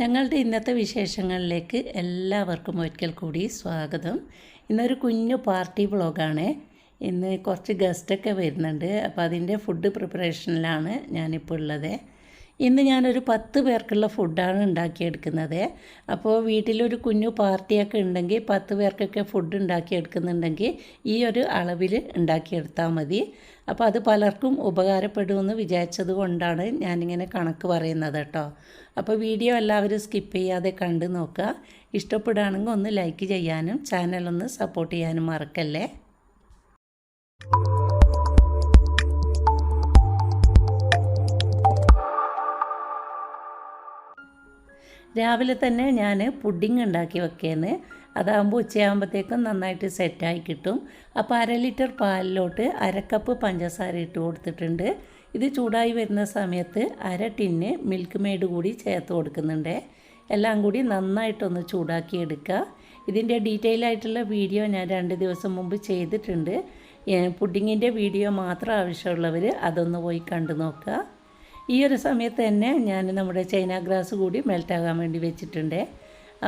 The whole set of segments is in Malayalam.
ഞങ്ങളുടെ ഇന്നത്തെ വിശേഷങ്ങളിലേക്ക് എല്ലാവർക്കും ഒരിക്കൽ കൂടി സ്വാഗതം. ഇന്നൊരു കുഞ്ഞു പാർട്ടി വ്ളോഗാണ്. ഇന്ന് കുറച്ച് ഗസ്റ്റൊക്കെ വരുന്നുണ്ട്. അപ്പോൾ അതിന്റെ ഫുഡ് പ്രിപ്പറേഷനിലാണ് ഞാനിപ്പോൾ ഉള്ളത്. ഇന്ന് ഞാനൊരു പത്ത് പേർക്കുള്ള ഫുഡാണ് ഉണ്ടാക്കിയെടുക്കുന്നത്. അപ്പോൾ വീട്ടിലൊരു കുഞ്ഞു പാർട്ടിയൊക്കെ ഉണ്ടെങ്കിൽ പത്ത് പേർക്കൊക്കെ ഫുഡ് ഉണ്ടാക്കിയെടുക്കുന്നുണ്ടെങ്കിൽ ഈ ഒരു അളവിൽ ഉണ്ടാക്കിയെടുത്താൽ മതി. അപ്പോൾ അത് പലർക്കും ഉപകാരപ്പെടുമെന്ന് വിചാരിച്ചത് കൊണ്ടാണ് ഞാനിങ്ങനെ കണക്ക് പറയുന്നത് കേട്ടോ. അപ്പോൾ വീഡിയോ എല്ലാവരും സ്കിപ്പ് ചെയ്യാതെ കണ്ടു നോക്കുക. ഇഷ്ടപ്പെടുകയാണെങ്കിൽ ഒന്ന് ലൈക്ക് ചെയ്യാനും ചാനലൊന്ന് സപ്പോർട്ട് ചെയ്യാനും മറക്കല്ലേ? രാവിലെ തന്നെ ഞാൻ പുഡിങ് ഉണ്ടാക്കി വെക്കേന്ന്. അതാകുമ്പോൾ ഉച്ചയാകുമ്പോഴത്തേക്കും നന്നായിട്ട് സെറ്റായി കിട്ടും. അപ്പോൾ അര ലിറ്റർ പാലിലോട്ട് അരക്കപ്പ് പഞ്ചസാര ഇട്ട് കൊടുത്തിട്ടുണ്ട്. ഇത് ചൂടായി വരുന്ന സമയത്ത് അര ടിന്ന് മിൽക്ക് മെയ്ഡ് കൂടി ചേർത്ത് കൊടുക്കുന്നുണ്ട്. എല്ലാം കൂടി നന്നായിട്ടൊന്ന് ചൂടാക്കി എടുക്കുക ഇതിന്റെ ഡീറ്റെയിൽ ആയിട്ടുള്ള വീഡിയോ ഞാൻ രണ്ട് ദിവസം മുമ്പ് ചെയ്തിട്ടുണ്ട്. പുഡിങ്ങിന്റെ വീഡിയോ മാത്രം ആവശ്യമുള്ളവർ അതൊന്ന് പോയി കണ്ടു നോക്കുക ഈ ഒരു സമയത്ത് തന്നെ ഞാൻ നമ്മുടെ ചൈന ഗ്രാസ് കൂടി മെൽറ്റാകാൻ വേണ്ടി വെച്ചിട്ടുണ്ട്.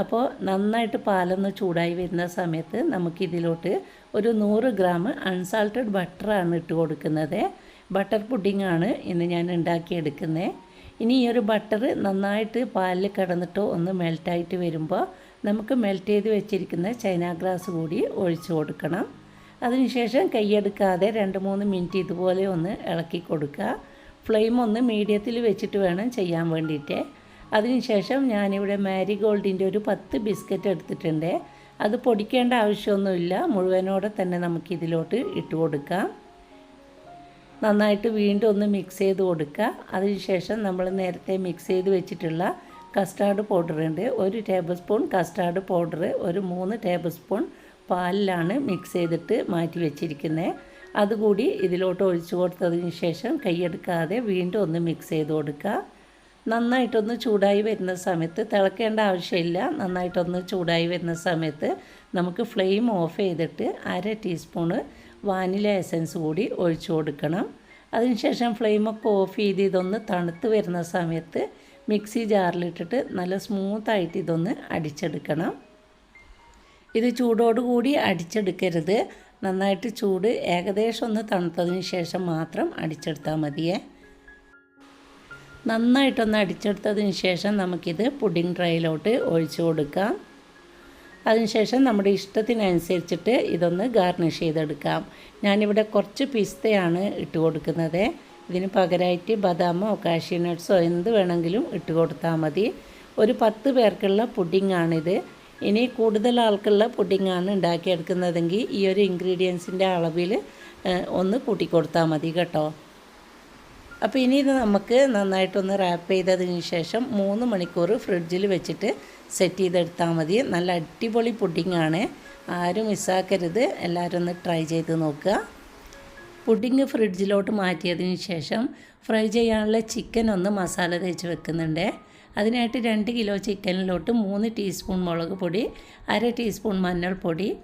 അപ്പോൾ നന്നായിട്ട് പാലൊന്ന് ചൂടായി വരുന്ന സമയത്ത് നമുക്കിതിലോട്ട് ഒരു നൂറ് ഗ്രാം അൺസാൾട്ടഡ് ബട്ടറാണ് ഇട്ട് കൊടുക്കുന്നത്. ബട്ടർ പുഡിങ്ങാണ് ഇന്ന് ഞാൻ ഉണ്ടാക്കിയെടുക്കുന്നത്. ഇനി ഈ ഒരു ബട്ടർ നന്നായിട്ട് പാലിൽ കിടന്നിട്ടോ ഒന്ന് മെൽറ്റായിട്ട് വരുമ്പോൾ നമുക്ക് മെൽറ്റ് ചെയ്ത് വെച്ചിരിക്കുന്ന ചൈന ഗ്രാസ് കൂടി ഒഴിച്ചു കൊടുക്കണം. അതിനുശേഷം കൈയെടുക്കാതെ രണ്ട് മൂന്ന് മിനിറ്റ് ഇതുപോലെ ഒന്ന് ഇളക്കി കൊടുക്കുക. ഫ്ലെയിം ഒന്ന് മീഡിയത്തിൽ വെച്ചിട്ട് വേണം ചെയ്യാൻ വേണ്ടിയിട്ട്. അതിനുശേഷം ഞാനിവിടെ മാരിഗോൾഡിന്റെ ഒരു പത്ത് ബിസ്ക്കറ്റ് എടുത്തിട്ടുണ്ട്. അത് പൊടിക്കേണ്ട ആവശ്യമൊന്നുമില്ല. മുഴുവനോടെ തന്നെ നമുക്കിതിലോട്ട് ഇട്ട് കൊടുക്കാം. നന്നായിട്ട് വീണ്ടും ഒന്ന് മിക്സ് ചെയ്ത് കൊടുക്കുക. അതിനുശേഷം നമ്മൾ നേരത്തെ മിക്സ് ചെയ്ത് വെച്ചിട്ടുള്ള കസ്റ്റാർഡ് ഉണ്ട്. ഒരു ടേബിൾ സ്പൂൺ കസ്റ്റാർഡ് പൗഡർ ഒരു മൂന്ന് ടേബിൾ സ്പൂൺ പാലിലാണ് മിക്സ് ചെയ്തിട്ട് മാറ്റി വെച്ചിരിക്കുന്നത്. അതുകൂടി ഇതിലോട്ട് ഒഴിച്ചു കൊടുത്തതിന് ശേഷം കൈയെടുക്കാതെ വീണ്ടും ഒന്ന് മിക്സ് ചെയ്ത് കൊടുക്കുക. നന്നായിട്ടൊന്ന് ചൂടായി വരുന്ന സമയത്ത് തിളക്കേണ്ട ആവശ്യമില്ല. നന്നായിട്ടൊന്ന് ചൂടായി വരുന്ന സമയത്ത് നമുക്ക് ഫ്ലെയിം ഓഫ് ചെയ്തിട്ട് അര ടീസ്പൂണ് വാനില എസൻസ് കൂടി ഒഴിച്ചു കൊടുക്കണം. അതിനുശേഷം ഫ്ലെയിമൊക്കെ ഓഫ് ചെയ്ത് ഇതൊന്ന് തണുത്ത് വരുന്ന സമയത്ത് മിക്സി ജാറിലിട്ടിട്ട് നല്ല സ്മൂത്തായിട്ട് ഇതൊന്ന് അടിച്ചെടുക്കണം. ഇത് ചൂടോടുകൂടി അടിച്ചെടുക്കരുത്. നന്നായിട്ട് ചൂട് ഏകദേശം ഒന്ന് തണുത്തതിന് ശേഷം മാത്രം അടിച്ചെടുത്താൽ മതിയേ. നന്നായിട്ടൊന്ന് അടിച്ചെടുത്തതിന് ശേഷം നമുക്കിത് പുഡിംഗ് ട്രൈയിലോട്ട് ഒഴിച്ചു കൊടുക്കാം. അതിനുശേഷം നമ്മുടെ ഇഷ്ടത്തിനനുസരിച്ചിട്ട് ഇതൊന്ന് ഗാർണിഷ് ചെയ്തെടുക്കാം. ഞാനിവിടെ കുറച്ച് പിസ്തയാണ് ഇട്ട് കൊടുക്കുന്നത്. ഇതിന് പകരമായിട്ട് ബദാമോ കാഷ്യൂ നട്ട്സോ എന്ത് വേണമെങ്കിലും ഇട്ട് കൊടുത്താൽ മതി. ഒരു പത്ത് പേർക്കുള്ള പുഡിങ്ങാണിത് ഇനി കൂടുതൽ ആൾക്കുള്ള പുഡിങ്ങാണ് ഉണ്ടാക്കിയെടുക്കുന്നതെങ്കിൽ ഈ ഒരു ഇൻഗ്രീഡിയൻസിന്റെ അളവിൽ ഒന്ന് കൂട്ടിക്കൊടുത്താൽ മതി കേട്ടോ. അപ്പോൾ ഇനി ഇത് നമുക്ക് നന്നായിട്ടൊന്ന് റാപ്പ് ചെയ്തതിന് ശേഷം മൂന്ന് മണിക്കൂർ ഫ്രിഡ്ജിൽ വെച്ചിട്ട് സെറ്റ് ചെയ്തെടുത്താൽ മതി. നല്ല അടിപൊളി പുഡിങ്ങാണ്. ആരും മിസ്സാക്കരുത്. എല്ലാവരും ഒന്ന് ട്രൈ ചെയ്ത് നോക്കുക. പുഡിങ് ഫ്രിഡ്ജിലോട്ട് മാറ്റിയതിന് ശേഷം ഫ്രൈ ചെയ്യാനുള്ള ചിക്കൻ ഒന്ന് മസാല തേച്ച് വെക്കുന്നുണ്ട്. അതിനായിട്ട് രണ്ട് കിലോ ചിക്കനിലോട്ട് മൂന്ന് ടീസ്പൂൺ മുളക് പൊടി അര ടീസ്പൂൺ മഞ്ഞൾപ്പൊടി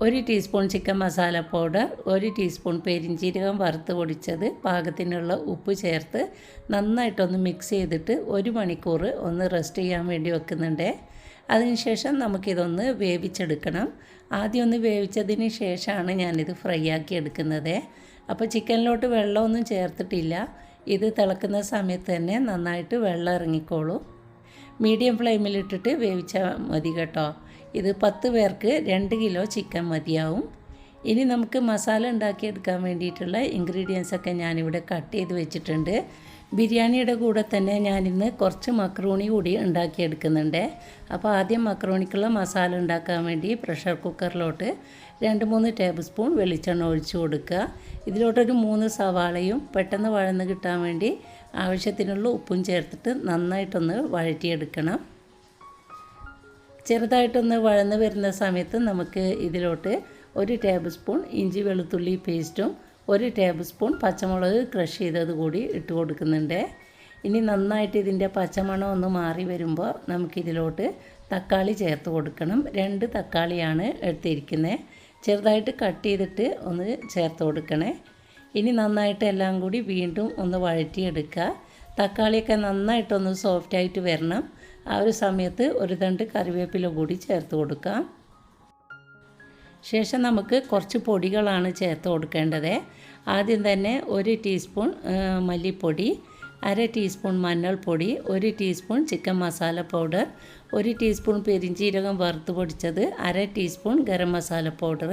ഒരു ടീസ്പൂൺ ചിക്കൻ മസാല പൗഡർ ഒരു ടീസ്പൂൺ പെരിഞ്ചീരകം വറുത്ത് പൊടിച്ചത് പാകത്തിനുള്ള ഉപ്പ് ചേർത്ത് നന്നായിട്ടൊന്ന് മിക്സ് ചെയ്തിട്ട് ഒരു മണിക്കൂർ ഒന്ന് റെസ്റ്റ് ചെയ്യാൻ വേണ്ടി വെക്കുന്നുണ്ട്. അതിനുശേഷം നമുക്കിതൊന്ന് വേവിച്ചെടുക്കണം. ആദ്യം ഒന്ന് വേവിച്ചതിന് ശേഷമാണ് ഞാനിത് ഫ്രൈ ആക്കി എടുക്കുന്നത്. അപ്പോൾ ചിക്കനിലോട്ട് വെള്ളമൊന്നും ചേർത്തിട്ടില്ല. ഇത് തിളക്കുന്ന സമയത്ത് തന്നെ നന്നായിട്ട് വെള്ളം ഇറങ്ങിക്കോളൂ. മീഡിയം ഫ്ലെയിമിലിട്ടിട്ട് വേവിച്ചാൽ മതി കേട്ടോ. ഇത് പത്ത് പേർക്ക് രണ്ട് കിലോ ചിക്കൻ മതിയാവും. ഇനി നമുക്ക് മസാല ഉണ്ടാക്കിയെടുക്കാൻ വേണ്ടിയിട്ടുള്ള ഇൻഗ്രീഡിയൻസ് ഒക്കെ ഞാനിവിടെ കട്ട് ചെയ്ത് വെച്ചിട്ടുണ്ട്. ബിരിയാണിയുടെ കൂടെ തന്നെ ഞാനിന്ന് കുറച്ച് മക്രോണി കൂടി ഉണ്ടാക്കിയെടുക്കുന്നുണ്ട്. അപ്പോൾ ആദ്യം മക്രോണിക്കുള്ള മസാല ഉണ്ടാക്കാൻ വേണ്ടി പ്രഷർ കുക്കറിലോട്ട് രണ്ട് മൂന്ന് ടേബിൾ സ്പൂൺ വെളിച്ചെണ്ണ ഒഴിച്ചു കൊടുക്കുക. ഇതിലോട്ടൊരു മൂന്ന് സവാളയും പെട്ടെന്ന് വഴന്ന് കിട്ടാൻ വേണ്ടി ആവശ്യത്തിനുള്ള ഉപ്പും ചേർത്തിട്ട് നന്നായിട്ടൊന്ന് വഴറ്റിയെടുക്കണം. ചെറുതായിട്ടൊന്ന് വഴന്ന് വരുന്ന സമയത്ത് നമുക്ക് ഇതിലോട്ട് ഒരു ടേബിൾ സ്പൂൺ ഇഞ്ചി വെളുത്തുള്ളി പേസ്റ്റും ഒരു ടേബിൾ സ്പൂൺ പച്ചമുളക് ക്രഷ് ചെയ്തത് കൂടി ഇട്ട് കൊടുക്കുന്നുണ്ട്. ഇനി നന്നായിട്ട് ഇതിന്റെ പച്ചമണം ഒന്ന് മാറി വരുമ്പോൾ നമുക്കിതിലോട്ട് തക്കാളി ചേർത്ത് കൊടുക്കണം. രണ്ട് തക്കാളിയാണ് എടുത്തിരിക്കുന്നത്. ചെറുതായിട്ട് കട്ട് ചെയ്തിട്ട് ഒന്ന് ചേർത്ത് കൊടുക്കണേ. ഇനി നന്നായിട്ട് എല്ലാം കൂടി വീണ്ടും ഒന്ന് വഴറ്റിയെടുക്കുക. തക്കാളിയൊക്കെ നന്നായിട്ടൊന്ന് സോഫ്റ്റായിട്ട് വരണം. ആ ഒരു സമയത്ത് ഒരു തണ്ട് കറിവേപ്പില കൂടി ചേർത്ത് കൊടുക്കാം. ശേഷം നമുക്ക് കുറച്ച് പൊടികളാണ് ചേർത്ത് കൊടുക്കേണ്ടത്. ആദ്യം തന്നെ ഒരു ടീസ്പൂൺ മല്ലിപ്പൊടി അര ടീസ്പൂൺ മഞ്ഞൾപ്പൊടി ഒരു ടീസ്പൂൺ ചിക്കൻ മസാല പൗഡർ ഒരു ടീസ്പൂൺ പെരിഞ്ചീരകം വറുത്ത് പൊടിച്ചത് അര ടീസ്പൂൺ ഗരം മസാല പൗഡർ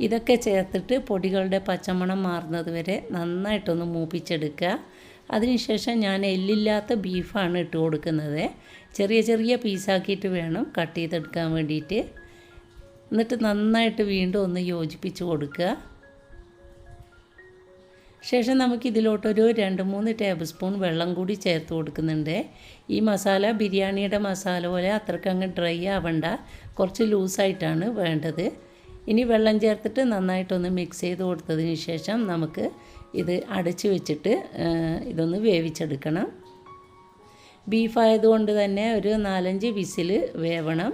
ഇതൊക്കെ ചേർത്തിട്ട് പൊടികളുടെ പച്ചമണം മാറുന്നത് വരെ നന്നായിട്ടൊന്ന് മൂപ്പിച്ചെടുക്കുക. അതിനുശേഷം ഞാൻ എല്ലില്ലാത്ത ബീഫാണ് ഇട്ട് കൊടുക്കുന്നത്. ചെറിയ ചെറിയ പീസാക്കിയിട്ട് വേണം കട്ട് ചെയ്തെടുക്കാൻ വേണ്ടിയിട്ട്. എന്നിട്ട് നന്നായിട്ട് വീണ്ടും ഒന്ന് യോജിപ്പിച്ച് കൊടുക്കുക. ശേഷം നമുക്ക് ഇതിലോട്ടൊരു രണ്ട് മൂന്ന് ടേബിൾ സ്പൂൺ വെള്ളം കൂടി ചേർത്ത് കൊടുക്കുന്നുണ്ട്. ഈ മസാല ബിരിയാണിയുടെ മസാല പോലെ അത്രയ്ക്ക് അങ്ങ് ഡ്രൈ ആവണ്ട. കുറച്ച് ലൂസായിട്ടാണ് വേണ്ടത്. ഇനി വെള്ളം ചേർത്തിട്ട് നന്നായിട്ടൊന്ന് മിക്സ് ചെയ്ത് കൊടുത്തതിന് ശേഷം നമുക്ക് ഇത് അടച്ച് വെച്ചിട്ട് ഇതൊന്ന് വേവിച്ചെടുക്കണം. ബീഫ് ആയതുകൊണ്ട് തന്നെ ഒരു നാലഞ്ച് വിസിൽ വേവണം.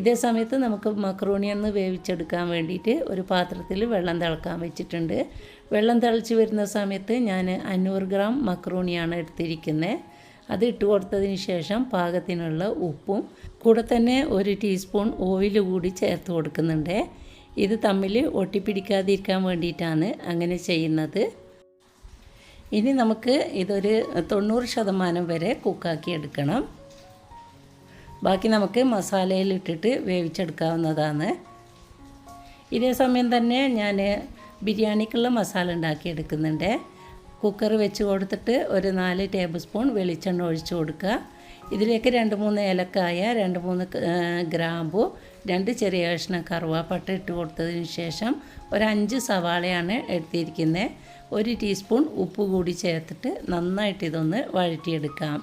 ഇതേ സമയത്ത് നമുക്ക് മക്രോണി ഒന്ന് വേവിച്ചെടുക്കാൻ വേണ്ടിയിട്ട് ഒരു പാത്രത്തിൽ വെള്ളം തിളക്കാൻ വെച്ചിട്ടുണ്ട്. വെള്ളം തിളച്ച് വരുന്ന സമയത്ത് ഞാൻ അഞ്ഞൂറ് ഗ്രാം മക്രൂണിയാണ് എടുത്തിരിക്കുന്നത് അത് ഇട്ട് കൊടുത്തതിന് ശേഷം പാകത്തിനുള്ള ഉപ്പും കൂടെ തന്നെ ഒരു ടീസ്പൂൺ ഓയിൽ കൂടി ചേർത്ത് കൊടുക്കുന്നുണ്ട്. ഇത് തമ്മിൽ ഒട്ടിപ്പിടിക്കാതിരിക്കാൻ വേണ്ടിയിട്ടാണ് അങ്ങനെ ചെയ്യുന്നത്. ഇനി നമുക്ക് ഇതൊരു തൊണ്ണൂറ് ശതമാനം വരെ കുക്കാക്കി എടുക്കണം. ബാക്കി നമുക്ക് മസാലയിലിട്ടിട്ട് വേവിച്ചെടുക്കാവുന്നതാണ്. ഇതേ സമയം തന്നെ ഞാൻ ബിരിയാണിക്കുള്ള മസാല ഉണ്ടാക്കി എടുക്കുന്നുണ്ട് കുക്കർ വെച്ച് കൊടുത്തിട്ട് ഒരു നാല് ടേബിൾ സ്പൂൺ വെളിച്ചെണ്ണ ഒഴിച്ച് കൊടുക്കുക. ഇതിലേക്ക് രണ്ട് മൂന്ന് ഏലക്കായ രണ്ട് മൂന്ന് ഗ്രാമ്പു രണ്ട് ചെറിയ കഷ്ണം കറുവാപ്പട്ട ഇട്ട് കൊടുത്തതിന് ശേഷം ഒരു അഞ്ച് സവാളയാണ് എടുത്തിരിക്കുന്നത്. ഒരു ടീസ്പൂൺ ഉപ്പ് കൂടി ചേർത്തിട്ട് നന്നായിട്ട് ഇതൊന്ന് വഴറ്റിയെടുക്കാം.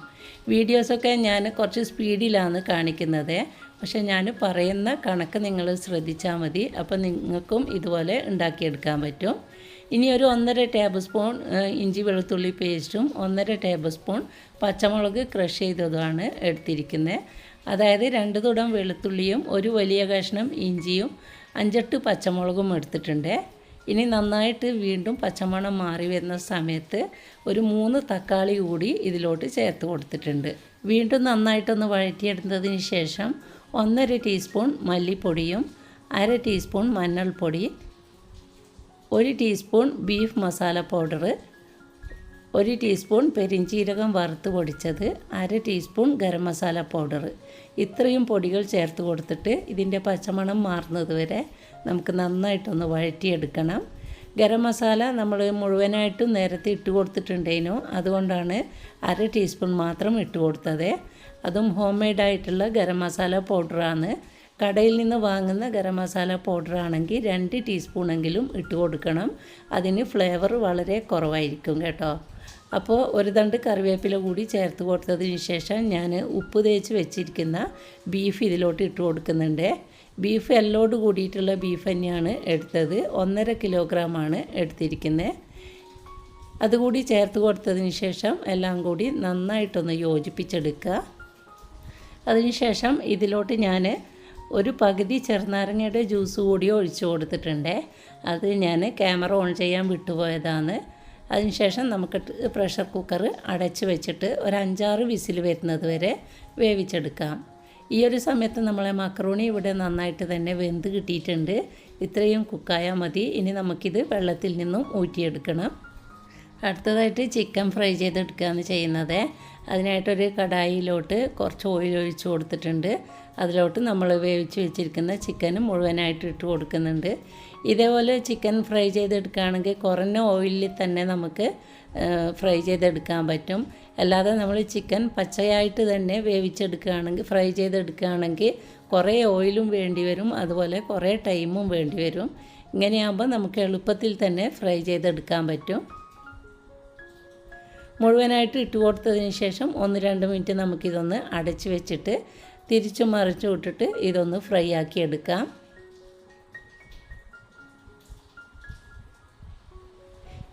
വീഡിയോസൊക്കെ ഞാൻ കുറച്ച് സ്പീഡിലാണ് കാണിക്കുന്നത്. പക്ഷേ ഞാൻ പറയുന്ന കണക്ക് നിങ്ങൾ ശ്രദ്ധിച്ചാൽ മതി. അപ്പോൾ നിങ്ങൾക്കും ഇതുപോലെ ഉണ്ടാക്കിയെടുക്കാൻ പറ്റും. ഇനി ഒരു ഒന്നര ടേബിൾ സ്പൂൺ ഇഞ്ചി വെളുത്തുള്ളി പേസ്റ്റും ഒന്നര ടേബിൾ സ്പൂൺ പച്ചമുളക് ക്രഷ് ചെയ്തതുമാണ് എടുത്തിരിക്കുന്നത്. അതായത് രണ്ട് തുടം വെളുത്തുള്ളിയും ഒരു വലിയ കഷ്ണം ഇഞ്ചിയും അഞ്ചെട്ട് പച്ചമുളകും എടുത്തിട്ടുണ്ട്. ഇനി നന്നായിട്ട് വീണ്ടും പച്ചമണം മാറി വരുന്ന സമയത്ത് ഒരു മൂന്ന് തക്കാളി കൂടി ഇതിലോട്ട് ചേർത്ത് കൊടുത്തിട്ടുണ്ട്. വീണ്ടും നന്നായിട്ടൊന്ന് വഴറ്റിയെടുത്തതിന് ശേഷം ഒന്നര ടീസ്പൂൺ മല്ലിപ്പൊടിയും അര ടീസ്പൂൺ മഞ്ഞൾപ്പൊടി ഒരു ടീസ്പൂൺ ബീഫ് മസാല പൗഡർ ഒരു ടീസ്പൂൺ പെരിഞ്ചീരകം വറുത്ത് പൊടിച്ചത് അര ടീസ്പൂൺ ഗരം മസാല പൗഡർ ഇത്രയും പൊടികൾ ചേർത്ത് കൊടുത്തിട്ട് ഇതിന്റെ പച്ചമണം മാറുന്നത് വരെ നമുക്ക് നന്നായിട്ടൊന്ന് വഴറ്റിയെടുക്കണം. ഗരം മസാല നമ്മൾ മുഴുവനായിട്ടും നേരത്തെ ഇട്ട് കൊടുത്തിട്ടുണ്ടേനു. അതുകൊണ്ടാണ് അര ടീസ്പൂൺ മാത്രം ഇട്ട് കൊടുത്തത്. അതും ഹോം മെയ്ഡായിട്ടുള്ള ഗരം മസാല പൗഡറാണ് കടയിൽ നിന്ന് വാങ്ങുന്ന ഗരം മസാല പൗഡർ ആണെങ്കിൽ രണ്ട് ടീസ്പൂണെങ്കിലും ഇട്ട് കൊടുക്കണം. അതിന് ഫ്ലേവർ വളരെ കുറവായിരിക്കും കേട്ടോ. അപ്പോൾ ഒരു തണ്ട് കറിവേപ്പില കൂടി ചേർത്ത് കൊടുത്തതിന് ശേഷം ഞാൻ ഉപ്പ് തേച്ച് വെച്ചിരിക്കുന്ന ബീഫ് ഇതിലോട്ട് ഇട്ട് കൊടുക്കുന്നുണ്ട്. ബീഫ് എല്ലോട് കൂടിയിട്ടുള്ള ബീഫ് തന്നെയാണ് എടുത്തത്. ഒന്നര കിലോഗ്രാമാണ് എടുത്തിരിക്കുന്നത് അതുകൂടി ചേർത്ത് കൊടുത്തതിന് ശേഷം എല്ലാം കൂടി നന്നായിട്ടൊന്ന് യോജിപ്പിച്ചെടുക്കുക. അതിനുശേഷം ഇതിലോട്ട് ഞാൻ ഒരു പകുതി ചെറുനാരങ്ങയുടെ ജ്യൂസ് കൂടി ഒഴിച്ചു കൊടുത്തിട്ടുണ്ട്. അത് ഞാൻ ക്യാമറ ഓൺ ചെയ്യാൻ വിട്ടുപോയതാണ്. അതിനുശേഷം നമുക്ക് പ്രഷർ കുക്കർ അടച്ച് വെച്ചിട്ട് ഒരു അഞ്ചാറ് വിസിൽ വരുന്നത് വരെ വേവിച്ചെടുക്കാം. ഈ ഒരു സമയത്ത് നമ്മളെ മക്രോണി ഇവിടെ നന്നായിട്ട് തന്നെ വെന്ത് കിട്ടിയിട്ടുണ്ട്. ഇത്രയും കുക്കായാൽ മതി. ഇനി നമുക്കിത് വെള്ളത്തിൽ നിന്നും ഊറ്റിയെടുക്കണം. അടുത്തതായിട്ട് ചിക്കൻ ഫ്രൈ ചെയ്തെടുക്കുകയാണ് ചെയ്യുന്നത്. അതിനായിട്ടൊരു കടായിലോട്ട് കുറച്ച് ഓയിൽ ഒഴിച്ച് കൊടുത്തിട്ടുണ്ട്. അതിലോട്ട് നമ്മൾ വേവിച്ച് വെച്ചിരിക്കുന്ന ചിക്കൻ മുഴുവനായിട്ട് ഇട്ട് കൊടുക്കുന്നുണ്ട്. ഇതേപോലെ ചിക്കൻ ഫ്രൈ ചെയ്തെടുക്കുകയാണെങ്കിൽ കുറഞ്ഞ ഓയിലിൽ തന്നെ നമുക്ക് ഫ്രൈ ചെയ്തെടുക്കാൻ പറ്റും. അല്ലാതെ നമ്മൾ ചിക്കൻ പച്ചയായിട്ട് തന്നെ വേവിച്ചെടുക്കുകയാണെങ്കിൽ ഫ്രൈ ചെയ്തെടുക്കുകയാണെങ്കിൽ കുറേ ഓയിലും വേണ്ടി വരും. അതുപോലെ കുറേ ടൈമും വേണ്ടി വരും. ഇങ്ങനെയാകുമ്പോൾ നമുക്ക് എളുപ്പത്തിൽ തന്നെ ഫ്രൈ ചെയ്തെടുക്കാൻ പറ്റും. മുഴുവനായിട്ട് ഇട്ട് കൊടുത്തതിന് ശേഷം ഒന്ന് രണ്ട് മിനിറ്റ് നമുക്കിതൊന്ന് അടച്ച് വെച്ചിട്ട് തിരിച്ചു മറിച്ചു വിട്ടിട്ട് ഇതൊന്ന് ഫ്രൈ ആക്കി എടുക്കാം.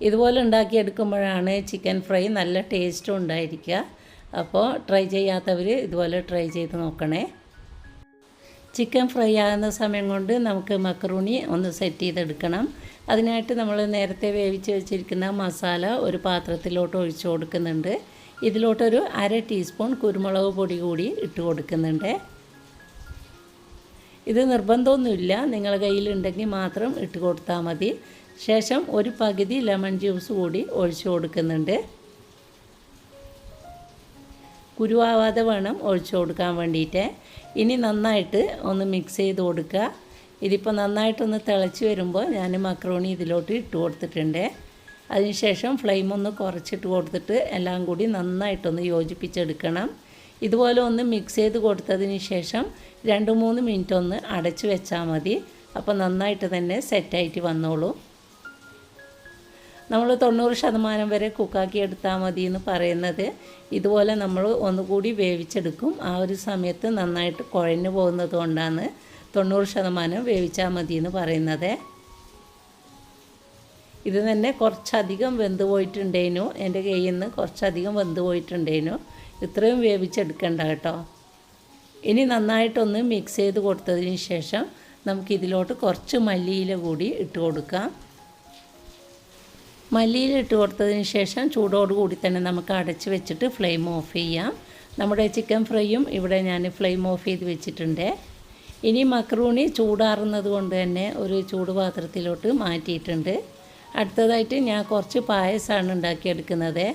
ഇതുപോലെ ഉണ്ടാക്കിയെടുക്കുമ്പോഴാണ് ചിക്കൻ ഫ്രൈ നല്ല ടേസ്റ്റും ഉണ്ടായിരിക്കുക. അപ്പോൾ ട്രൈ ചെയ്യാത്തവർ ഇതുപോലെ ട്രൈ ചെയ്ത് നോക്കണേ. ചിക്കൻ ഫ്രൈ ആകുന്ന സമയം കൊണ്ട് നമുക്ക് മക്രൂണി ഒന്ന് സെറ്റ് ചെയ്തെടുക്കണം. അതിനായിട്ട് നമ്മൾ നേരത്തെ വേവിച്ച് വെച്ചിരിക്കുന്ന മസാല ഒരു പാത്രത്തിലോട്ട് ഒഴിച്ചു കൊടുക്കുന്നുണ്ട്. ഇതിലോട്ടൊരു അര ടീസ്പൂൺ കുരുമുളക് പൊടി കൂടി ഇട്ട് കൊടുക്കുന്നുണ്ട്. ഇത് നിർബന്ധമൊന്നുമില്ല. നിങ്ങളുടെ കയ്യിലുണ്ടെങ്കിൽ മാത്രം ഇട്ട് കൊടുത്താൽ മതി. ശേഷം ഒരു പകുതി ലെമൺ ജ്യൂസ് കൂടി ഒഴിച്ചു കൊടുക്കുന്നുണ്ട്. കുരുവാവാതെ വേണം ഒഴിച്ചു കൊടുക്കാൻ വേണ്ടിയിട്ട്. ഇനി നന്നായിട്ട് ഒന്ന് മിക്സ് ചെയ്ത് കൊടുക്കുക. ഇതിപ്പോൾ നന്നായിട്ടൊന്ന് തിളച്ച് വരുമ്പോൾ ഞാൻ മക്രോണി ഇതിലോട്ട് ഇട്ട് കൊടുത്തിട്ടുണ്ട്. അതിനുശേഷം ഫ്ലെയിം ഒന്ന് കുറച്ചിട്ട് കൊടുത്തിട്ട് എല്ലാം കൂടി നന്നായിട്ടൊന്ന് യോജിപ്പിച്ചെടുക്കണം. ഇതുപോലെ ഒന്ന് മിക്സ് ചെയ്ത് കൊടുത്തതിന് ശേഷം രണ്ട് മൂന്ന് മിനിറ്റ് ഒന്ന് അടച്ചു വെച്ചാൽ മതി. അപ്പോൾ നന്നായിട്ട് തന്നെ സെറ്റായിട്ട് വന്നോളൂ. നമ്മൾ തൊണ്ണൂറ് ശതമാനം വരെ കുക്കാക്കി എടുത്താൽ മതി എന്ന് പറയുന്നത്. ഇതുപോലെ നമ്മൾ ഒന്നുകൂടി വേവിച്ചെടുക്കും. ആ ഒരു സമയത്ത് നന്നായിട്ട് കുഴഞ്ഞു പോകുന്നത് കൊണ്ടാണ് തൊണ്ണൂറ് ശതമാനം വേവിച്ചാൽ മതി എന്ന് പറയുന്നത്. ഇത് തന്നെ കുറച്ചധികം വെന്ത് പോയിട്ടുണ്ടേനു. എന്റെ കയ്യിൽ നിന്ന് കുറച്ചധികം വെന്ത് പോയിട്ടുണ്ടേനു. ഇത്രയും വേവിച്ചെടുക്കണ്ട കേട്ടോ. ഇനി നന്നായിട്ടൊന്ന് മിക്സ് ചെയ്ത് കൊടുത്തതിന് ശേഷം നമുക്കിതിലോട്ട് കുറച്ച് മല്ലിയില കൂടി ഇട്ട് കൊടുക്കാം. മല്ലിയില ഇട്ട് കൊടുത്തതിന് ശേഷം ചൂടോട് കൂടി തന്നെ നമുക്ക് അടച്ച് വെച്ചിട്ട് ഫ്ലെയിം ഓഫ് ചെയ്യാം. നമ്മുടെ ചിക്കൻ ഫ്രൈയും ഇവിടെ ഞാൻ ഫ്ലെയിം ഓഫ് ചെയ്ത് വെച്ചിട്ടുണ്ട്. ഇനി മക്രൂണി ചൂടാറുന്നത് കൊണ്ട് തന്നെ ഒരു ചൂട് പാത്രത്തിലോട്ട് മാറ്റിയിട്ടുണ്ട്. അടുത്തതായിട്ട് ഞാൻ കുറച്ച് പായസമാണ് ഉണ്ടാക്കിയെടുക്കുന്നത്.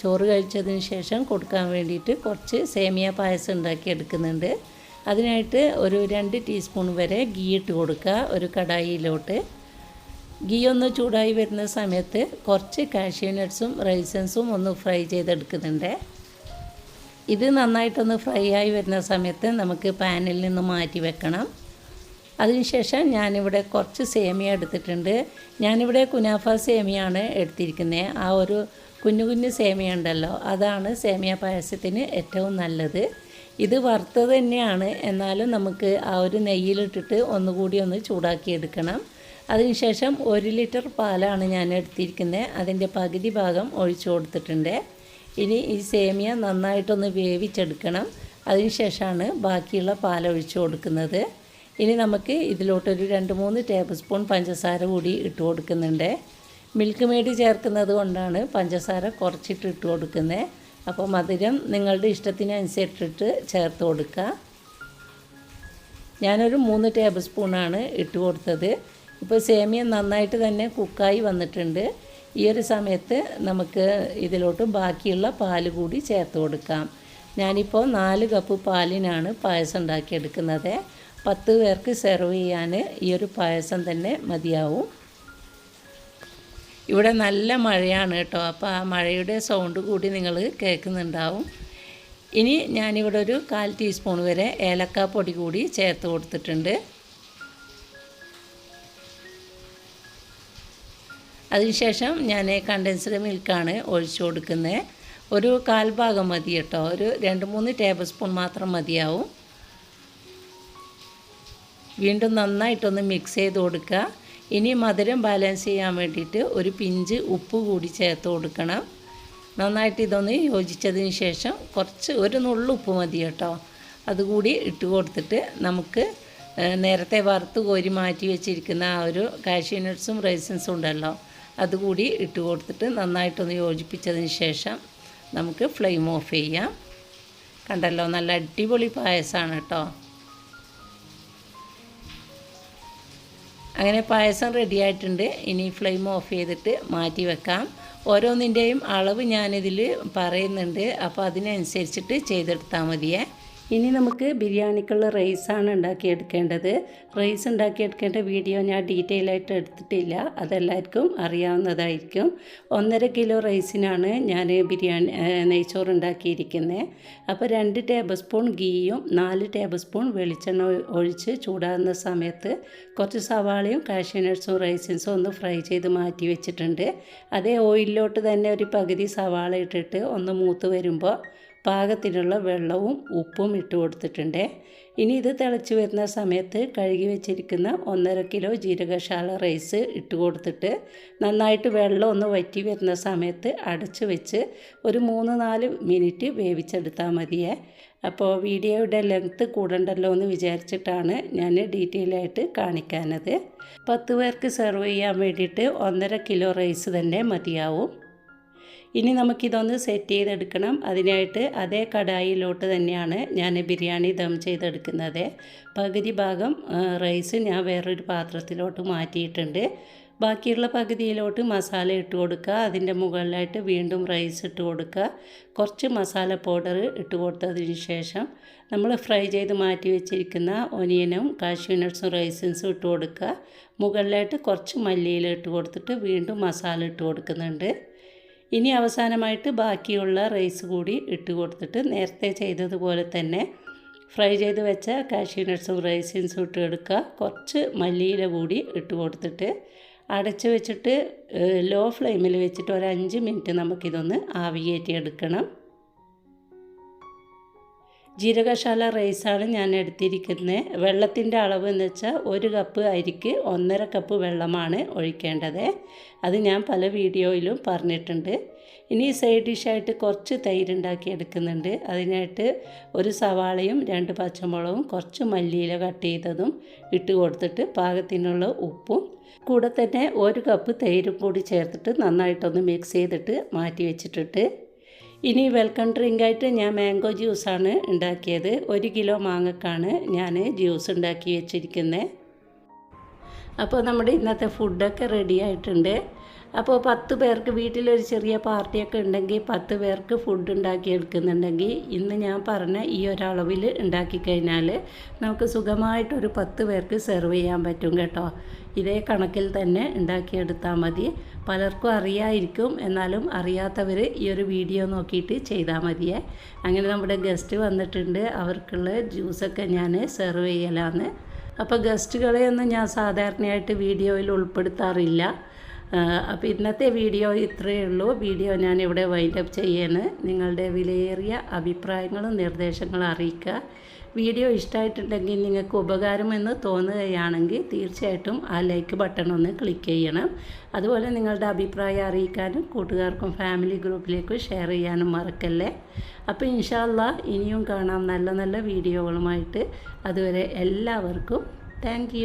ചോറ് കഴിച്ചതിന് ശേഷം കൊടുക്കാൻ വേണ്ടിയിട്ട് കുറച്ച് സേമിയ പായസം ഉണ്ടാക്കിയെടുക്കുന്നുണ്ട്. അതിനായിട്ട് ഒരു രണ്ട് ടീസ്പൂൺ വരെ ഗീ ഇട്ട് കൊടുക്കുക ഒരു കടായിയിലോട്ട്. ഗീ ഒന്ന് ചൂടായി വരുന്ന സമയത്ത് കുറച്ച് കാഷ്യൂ നട്ട്സും റൈസൻസും ഒന്ന് ഫ്രൈ ചെയ്തെടുക്കുന്നുണ്ട്. ഇത് നന്നായിട്ടൊന്ന് ഫ്രൈ ആയി വരുന്ന സമയത്ത് നമുക്ക് പാനിൽ നിന്ന് മാറ്റി വെക്കണം. അതിനുശേഷം ഞാനിവിടെ കുറച്ച് സേമിയ എടുത്തിട്ടുണ്ട്. ഞാനിവിടെ കുനാഫ സേമിയാണ് എടുത്തിരിക്കുന്നത് ആ ഒരു കുഞ്ഞു കുഞ്ഞു സേമിയ ഉണ്ടല്ലോ അതാണ് സേമിയ പായസത്തിന് ഏറ്റവും നല്ലത്. ഇത് വറുത്തത് തന്നെയാണ്. എന്നാലും നമുക്ക് ആ ഒരു നെയ്യിലിട്ടിട്ട് ഒന്നുകൂടി ഒന്ന് ചൂടാക്കി എടുക്കണം അതിനുശേഷം ഒരു ലിറ്റർ പാലാണ് ഞാൻ എടുത്തിരിക്കുന്നത് അതിന്റെ പകുതി ഭാഗം ഒഴിച്ചു കൊടുത്തിട്ടുണ്ട്. ഇനി ഈ സേമിയ നന്നായിട്ടൊന്ന് വേവിച്ചെടുക്കണം. അതിനുശേഷമാണ് ബാക്കിയുള്ള പാൽ ഒഴിച്ചു കൊടുക്കുന്നത്. ഇനി നമുക്ക് ഇതിലോട്ടൊരു രണ്ട് മൂന്ന് ടേബിൾ സ്പൂൺ പഞ്ചസാര കൂടി ഇട്ട് കൊടുക്കുന്നുണ്ട്. മിൽക്ക് മെയ്ഡ് ചേർക്കുന്നത് കൊണ്ടാണ് പഞ്ചസാര കുറച്ചിട്ട് ഇട്ട് കൊടുക്കുന്നത് അപ്പോൾ മധുരം നിങ്ങളുടെ ഇഷ്ടത്തിനനുസരിച്ചിട്ട് ചേർത്ത് കൊടുക്കുക ഞാനൊരു മൂന്ന് ടേബിൾ സ്പൂണാണ് ഇട്ട് കൊടുത്തത്. ഇപ്പോൾ സേമിയ നന്നായിട്ട് തന്നെ കുക്കായി വന്നിട്ടുണ്ട്. ഈ ഒരു സമയത്ത് നമുക്ക് ഇതിലോട്ട് ബാക്കിയുള്ള പാൽ കൂടി ചേർത്ത് കൊടുക്കാം. ഞാനിപ്പോൾ നാല് കപ്പ് പാലിനാണ് പായസം ഉണ്ടാക്കിയെടുക്കുന്നത്. പത്ത് പേർക്ക് സെർവ് ചെയ്യാൻ ഈ ഒരു പായസം തന്നെ മതിയാവും. ഇവിടെ നല്ല മഴയാണ് കേട്ടോ. അപ്പോൾ ആ മഴയുടെ സൗണ്ട് കൂടി നിങ്ങൾ കേൾക്കുന്നുണ്ടാവും. ഇനി ഞാനിവിടെ ഒരു കാൽ ടീസ്പൂൺ വരെ ഏലക്കാപ്പൊടി കൂടി ചേർത്ത് കൊടുത്തിട്ടുണ്ട്. അതിനുശേഷം ഞാൻ കണ്ടൻസ്ഡ് മിൽക്കാണ് ഒഴിച്ചു കൊടുക്കുന്നത്. ഒരു കാൽഭാഗം മതി കേട്ടോ. ഒരു രണ്ട് മൂന്ന് ടേബിൾ സ്പൂൺ മാത്രം മതിയാവും. വീണ്ടും നന്നായിട്ടൊന്ന് മിക്സ് ചെയ്ത് കൊടുക്കുക. ഇനി മധുരം ബാലൻസ് ചെയ്യാൻ വേണ്ടിയിട്ട് ഒരു പിഞ്ച് ഉപ്പ് കൂടി ചേർത്ത് കൊടുക്കണം. നന്നായിട്ട് ഇതൊന്ന് യോജിച്ചതിന് ശേഷം കുറച്ച് ഒരു നുള്ളുപ്പ് മതി കേട്ടോ. അതുകൂടി ഇട്ട് കൊടുത്തിട്ട് നമുക്ക് നേരത്തെ വറുത്ത് കോരി മാറ്റി വെച്ചിരിക്കുന്ന ആ ഒരു കാഷ്യൂ നട്ട്സും റൈസൻസും ഉണ്ടല്ലോ. അതുകൂടി ഇട്ട് കൊടുത്തിട്ട് നന്നായിട്ടൊന്ന് യോജിപ്പിച്ചതിന് ശേഷം നമുക്ക് ഫ്ലെയിം ഓഫ് ചെയ്യാം. കണ്ടല്ലോ നല്ല അടിപൊളി പായസമാണ് കേട്ടോ. അങ്ങനെ പായസം റെഡി ആയിട്ടുണ്ട്. ഇനി ഫ്ലെയിം ഓഫ് ചെയ്തിട്ട് മാറ്റി വെക്കാം. ഓരോന്നിന്റെയും അളവ് ഞാനിതിൽ പറയുന്നുണ്ട്. അപ്പോൾ അതിനനുസരിച്ചിട്ട് ചെയ്തെടുത്താൽ മതിയേ. ഇനി നമുക്ക് ബിരിയാണിക്കുള്ള റൈസാണ് ഉണ്ടാക്കിയെടുക്കേണ്ടത്. റൈസ് ഉണ്ടാക്കിയെടുക്കേണ്ട വീഡിയോ ഞാൻ ഡീറ്റെയിൽ ആയിട്ട് എടുത്തിട്ടില്ല. അതെല്ലാവർക്കും അറിയാവുന്നതായിരിക്കും. ഒന്നര കിലോ റൈസിനാണ് ഞാൻ ബിരിയാണി നെയ്ച്ചോറ് ഉണ്ടാക്കിയിരിക്കുന്നത്. അപ്പോൾ രണ്ട് ടേബിൾ സ്പൂൺ ഗീയും നാല് ടേബിൾ സ്പൂൺ വെളിച്ചെണ്ണ ഒഴിച്ച് ചൂടാകുന്ന സമയത്ത് കുറച്ച് സവാളയും കാഷ്യനട്സും റൈസിൻസും ഒന്ന് ഫ്രൈ ചെയ്ത് മാറ്റി വെച്ചിട്ടുണ്ട്. അതേ ഓയിലിലോട്ട് തന്നെ ഒരു പകുതി സവാള ഇട്ടിട്ട് ഒന്ന് മൂത്ത് വരുമ്പോൾ പാകത്തിനുള്ള വെള്ളവും ഉപ്പും ഇട്ട് കൊടുത്തിട്ടുണ്ട്. ഇനി ഇത് തിളച്ച് വരുന്ന സമയത്ത് കഴുകി വെച്ചിരിക്കുന്ന ഒന്നര കിലോ ജീരകശാല റൈസ് ഇട്ട് കൊടുത്തിട്ട് നന്നായിട്ട് വെള്ളം ഒന്ന് വറ്റി വരുന്ന സമയത്ത് അടച്ച് വെച്ച് ഒരു മൂന്ന് നാല് മിനിറ്റ് വേവിച്ചെടുത്താൽ മതിയേ. അപ്പോൾ വീഡിയോയുടെ ലെങ്ത്ത് കൂടണ്ടല്ലോ എന്ന് വിചാരിച്ചിട്ടാണ് ഞാൻ ഡീറ്റെയിൽ ആയിട്ട് കാണിക്കാനത്. പത്ത് പേർക്ക് സെർവ് ചെയ്യാൻ വേണ്ടിയിട്ട് ഒന്നര കിലോ റൈസ് തന്നെ മതിയാവും. ഇനി നമുക്കിതൊന്ന് സെറ്റ് ചെയ്തെടുക്കണം. അതിനായിട്ട് അതേ കടായിലോട്ട് തന്നെയാണ് ഞാൻ ബിരിയാണി ദം ചെയ്തെടുക്കുന്നത്. പകുതി ഭാഗം റൈസ് ഞാൻ വേറൊരു പാത്രത്തിലോട്ട് മാറ്റിയിട്ടുണ്ട്. ബാക്കിയുള്ള പകുതിയിലോട്ട് മസാല ഇട്ട് കൊടുക്കുക. അതിന്റെ മുകളിലായിട്ട് വീണ്ടും റൈസ് ഇട്ട് കൊടുക്കുക. കുറച്ച് മസാല പൗഡർ ഇട്ട് കൊടുത്തതിന് ശേഷം നമ്മൾ ഫ്രൈ ചെയ്ത് മാറ്റി വെച്ചിരിക്കുന്ന ഒനിയനും കാഷ്യൂ നട്ട്സും റൈസിൻസും ഇട്ട് കൊടുക്കുക. മുകളിലായിട്ട് കുറച്ച് മല്ലിയില ഇട്ട് കൊടുത്തിട്ട് വീണ്ടും മസാല ഇട്ട് കൊടുക്കുന്നുണ്ട്. ഇനി അവസാനമായിട്ട് ബാക്കിയുള്ള റൈസ് കൂടി ഇട്ട് കൊടുത്തിട്ട് നേരത്തെ ചെയ്തതുപോലെ തന്നെ ഫ്രൈ ചെയ്ത് വെച്ച കാഷ്യൂ നട്ട്സും റൈസിൻസും ഇട്ട് എടുക്കുക. കുറച്ച് മല്ലിയില കൂടി ഇട്ട് കൊടുത്തിട്ട് അടച്ച് വെച്ചിട്ട് ലോ ഫ്ലെയിമിൽ വെച്ചിട്ട് ഒരു അഞ്ച് മിനിറ്റ് നമുക്കിതൊന്ന് ആവിയേറ്റി എടുക്കണം. ജീരകശാല റൈസാണ് ഞാൻ എടുത്തിരിക്കുന്നത്. വെള്ളത്തിന്റെ അളവ് എന്ന് വെച്ചാൽ ഒരു കപ്പ് അരിക്ക് ഒന്നര കപ്പ് വെള്ളമാണ് ഒഴിക്കേണ്ടത്. അത് ഞാൻ പല വീഡിയോയിലും പറഞ്ഞിട്ടുണ്ട്. ഇനി സൈഡ് ഡിഷായിട്ട് കുറച്ച് തൈര് ഉണ്ടാക്കി എടുക്കുന്നുണ്ട്. അതിനായിട്ട് ഒരു സവാളയും രണ്ട് പച്ചമുളകും കുറച്ച് മല്ലിയില കട്ട് ചെയ്തതും ഇട്ട് കൊടുത്തിട്ട് പാകത്തിനുള്ള ഉപ്പും കൂടെ തന്നെ ഒരു കപ്പ് തൈരും കൂടി ചേർത്തിട്ട് നന്നായിട്ടൊന്ന് മിക്സ് ചെയ്തിട്ട് മാറ്റി വെച്ചിട്ടിട്ട് ഇനി വെൽക്കം ഡ്രിങ്കായിട്ട് ഞാൻ മാംഗോ ജ്യൂസാണ് ഉണ്ടാക്കിയത്. ഒരു കിലോ മാങ്ങക്കാണ് ഞാൻ ജ്യൂസ് ഉണ്ടാക്കി വെച്ചിരിക്കുന്നത് അപ്പോൾ നമ്മുടെ ഇന്നത്തെ ഫുഡൊക്കെ റെഡി ആയിട്ടുണ്ട്. അപ്പോൾ പത്ത് പേർക്ക് വീട്ടിലൊരു ചെറിയ പാർട്ടിയൊക്കെ ഉണ്ടെങ്കിൽ പത്ത് പേർക്ക് ഫുഡ് ഉണ്ടാക്കി എടുക്കുന്നുണ്ടെങ്കിൽ ഇന്ന് ഞാൻ പറഞ്ഞ ഈ ഒരളവിൽ ഉണ്ടാക്കി കഴിഞ്ഞാൽ നമുക്ക് സുഖമായിട്ടൊരു പത്ത് പേർക്ക് സെർവ് ചെയ്യാൻ പറ്റും കേട്ടോ. ഇതേ കണക്കിൽ തന്നെ ഉണ്ടാക്കിയെടുത്താൽ മതി. പലർക്കും അറിയായിരിക്കും. എന്നാലും അറിയാത്തവർ ഈ ഒരു വീഡിയോ നോക്കിയിട്ട് ചെയ്താൽ മതിയേ. അങ്ങനെ നമ്മുടെ ഗസ്റ്റ് വന്നിട്ടുണ്ട്. അവർക്കുള്ള ജ്യൂസൊക്കെ ഞാൻ സെർവ് ചെയ്യലാന്ന്. അപ്പോൾ ഗസ്റ്റുകളെയൊന്നും ഞാൻ സാധാരണയായിട്ട് വീഡിയോയിൽ ഉൾപ്പെടുത്താറില്ല. അപ്പോൾ ഇന്നത്തെ വീഡിയോ ഇത്രയേ ഉള്ളൂ. വീഡിയോ ഞാൻ ഇവിടെ വൈൻഡ് അപ്പ് ചെയ്യാണ്. നിങ്ങളുടെ വിലയേറിയ അഭിപ്രായങ്ങളും നിർദ്ദേശങ്ങളും അറിയിക്കുക. വീഡിയോ ഇഷ്ടമായിട്ടുണ്ടെങ്കിൽ നിങ്ങൾക്ക് ഉപകാരമെന്ന് തോന്നുകയാണെങ്കിൽ തീർച്ചയായിട്ടും ആ ലൈക്ക് ബട്ടൺ ഒന്ന് ക്ലിക്ക് ചെയ്യണം. അതുപോലെ നിങ്ങളുടെ അഭിപ്രായം അറിയിക്കാനും കൂട്ടുകാർക്കും ഫാമിലി ഗ്രൂപ്പിലേക്കും ഷെയർ ചെയ്യാനും മറക്കല്ലേ? അപ്പോൾ ഇൻഷാല്ല ഇനിയും കാണാം നല്ല നല്ല വീഡിയോകളുമായിട്ട്. അതുവരെ എല്ലാവർക്കും താങ്ക്